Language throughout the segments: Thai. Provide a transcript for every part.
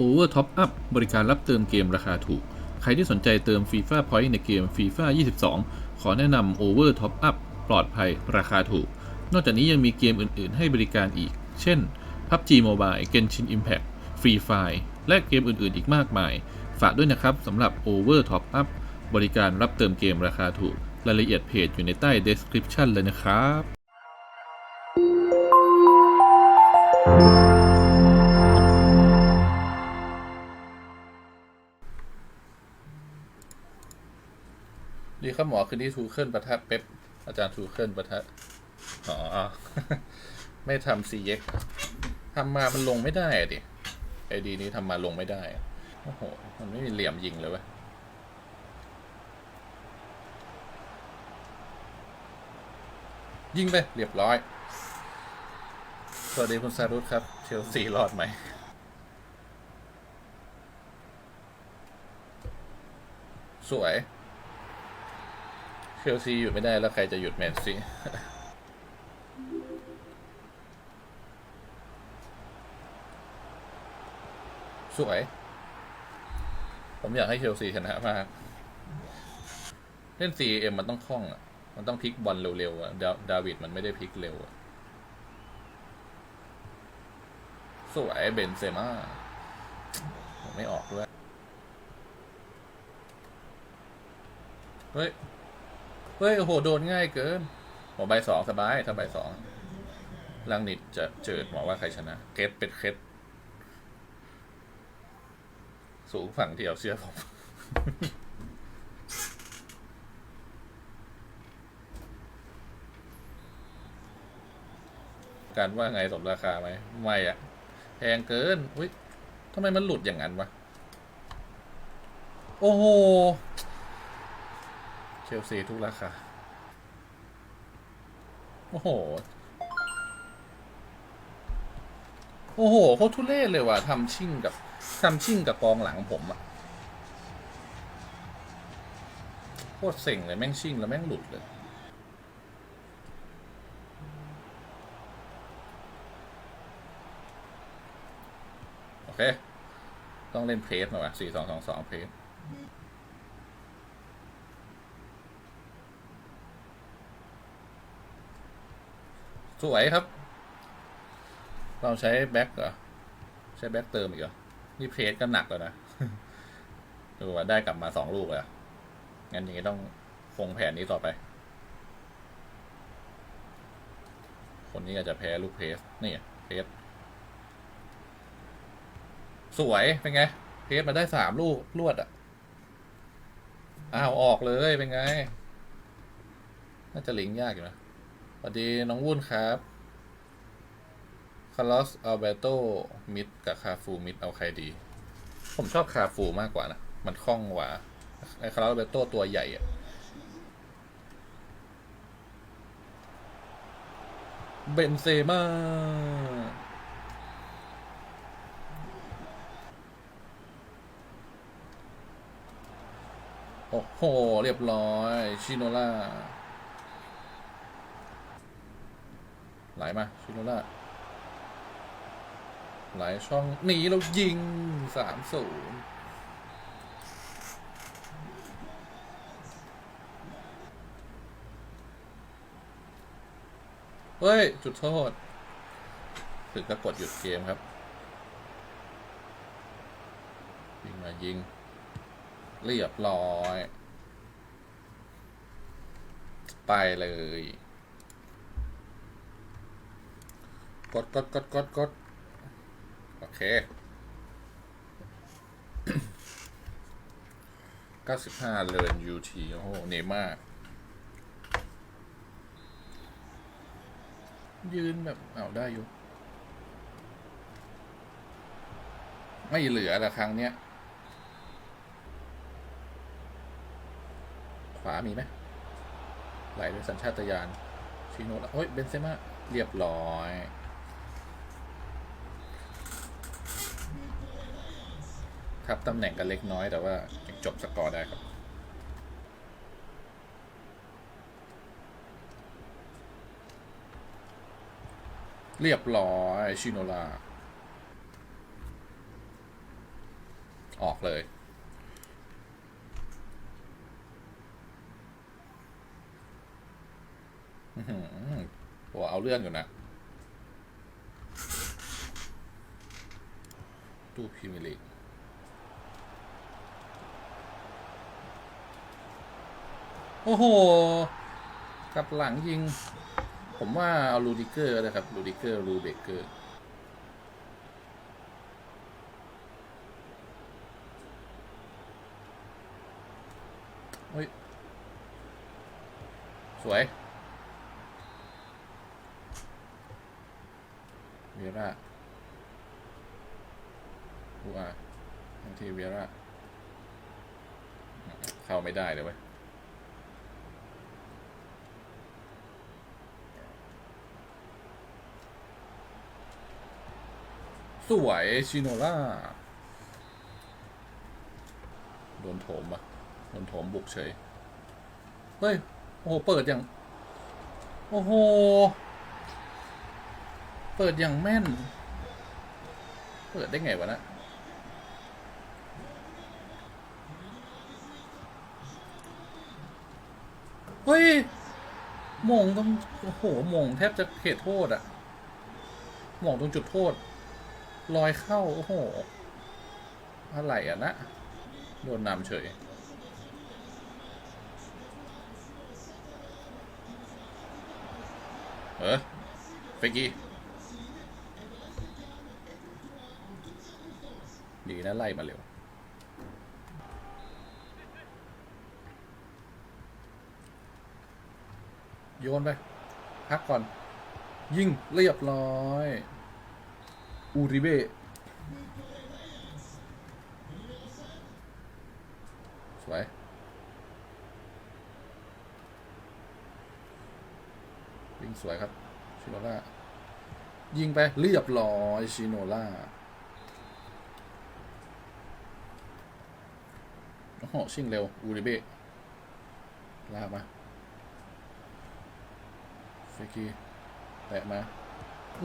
Over Top Up บริการรับเติมเกมราคาถูก ใครที่สนใจเติม FIFA Point ในเกม FIFA 22 ขอแนะนำ Over Top Up ปลอดภัยราคาถูก นอกจากนี้ยังมีเกมอื่น ๆ ให้บริการอีก เช่น PUBG Mobile Genshin Impact Free Fire และเกมอื่น ๆ อีกมากมาย ฝากด้วยนะครับสำหรับ Over Top Up บริการรับเติมเกมราคาถูก รายละเอียดเพจอยู่ในใต้ description เลยนะครับ ครับหมอคืนนี้ทูเคิลประทับเป๊ปอาจารย์ทูเคิลประทับอ๋อ ไม่ทำซีเย็กทำมามันลงไม่ได้อะดิไอดีนี้ทำมาลงไม่ได้โอ้โหมันไม่มีเหลี่ยมยิงเลยว้ยยิงไป เรียบร้อย สวัสดีคุณซารุตครับ เชลซีรอดไหมสวย เชลซีหยุดไม่ได้แล้วใครจะหยุดแมนซีสวย ผมอยากให้เชลซีชนะมาก เล่น CM มันต้องคล่องอะ มันต้องพลิกบอลเร็วๆอะ ดาดาวิดมันไม่ได้พลิกเร็วอะสวยเบนเซม่าผมไม่ออกด้วย เฮ้ย เฮ้ยโอ้โหโดนง่ายเกินหมอใบสองสบายถ้าใบสองลังนิดจะเจิดหมอว่าใครชนะเกตเป็นเคสสูงฝั่งเดียวเชื่อผมการว่าไงสมราคาไหมไม่อะแพงเกินอุ้ยทำไมมันหลุดอย่างนั้นวะ โอ้โห ชลซีทุกราคา โอ้โห โอ้โหโคตรทุเรศเลยว่ะทำชิ่งกับทำชิ่งกับกองหลังผมอะโคตรเซ็งเลยแม่งชิ่งแล้วแม่งหลุดเลยโอเค ต้องเล่นเพลสหน่อยวะสี่สองสองสองเพลส สวยครับ เราใช้แบ็คเหรอ ใช้แบ็คเติมอีกเหรอ นี่เพจก็หนักแล้วนะดูว่าได้กลับมาสองลูกเลยงั้นอย่างนี้ต้องคงแผนนี้ต่อไป คนนี้อาจจะแพ้ลูกเพสนี่เพสสวย เป็นไง เพสมาได้สามลูกรวดอะ อ้าว ออกเลย เป็นไง น่าจะลิงยากอยู่นะ สวัสดีน้องวุ่นครับคาร์ลอสอัลเบโตมิดกับคาฟูมิดเอาใครดี ผมชอบคาฟูมากกว่านะ มันคล่องกว่าไอคาร์ลอสอัลเบโตตัวใหญ่อะเบนเซม่าโอ้โห เรียบร้อย ชิโนล่า มาชิโนล่าหลช่องหนีแล้วยิงสามศูนย์เฮ้ย จุดโทษถึงก็กดหยุดเกมครับ ยิงมายิง เรียบร้อย ไปเลย กดกดกดกดกดโอเคเก้าสิบห้าเลินยูทีโอ้โหเนม่ายืนแบบเอาได้อยู่ ไม่เหลือละครั้งเนี้ย ขวามีไหมไหลโดยสัญชาตญาณชิโนะโอ้ยเบนเซม่าเรียบร้อย ครับตำแหน่งกันเล็กน้อยแต่ว่ายังจบสกอร์ได้ครับเรียบร้อยชิโนลา ออกเลย หัวเอาเรื่องอยู่นะ ตู้พรีเมียร์ลีก โอ้โหกลับหลังยิง ผมว่าเอาลูดิเกอร์ก็ได้ครับลูดิเกอร์ลูเบเกอร์เฮ้ย สวยเวียร่าดูอะบางทีเวียร่าเข้าไม่ได้เลยเว้ย สวยชิโนล่าโดนโถมอะโดนโถมบุกเฉย เฮ้ย โอ้โห เปิดอย่าง โอ้โห เปิดอย่างแม่น เปิดได้ไงวะนะเฮ้ยหมงต้อง โอ้โหหมงแทบจะเขตโทษอะหมงตรงจุดโทษ ลอยเข้า โอ้โห อะไรอะนะ โดนนำเฉย เออเฟกี้ ดีนะ ไล่มาเร็ว โยนไป พักก่อน ยิงเรียบร้อย อูริเบสวยวิ่งสวยครับ ชิโนล่า ยิงไปเรียบร้อยชิโนล่าโอ้โหชิงเร็ว อูริเบะลากมาเฟกี้แตะมา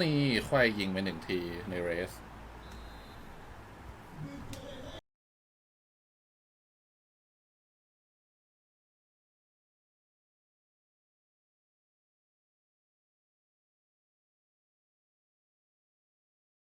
นี่ควายยิงไปหนึ่งทีในเรส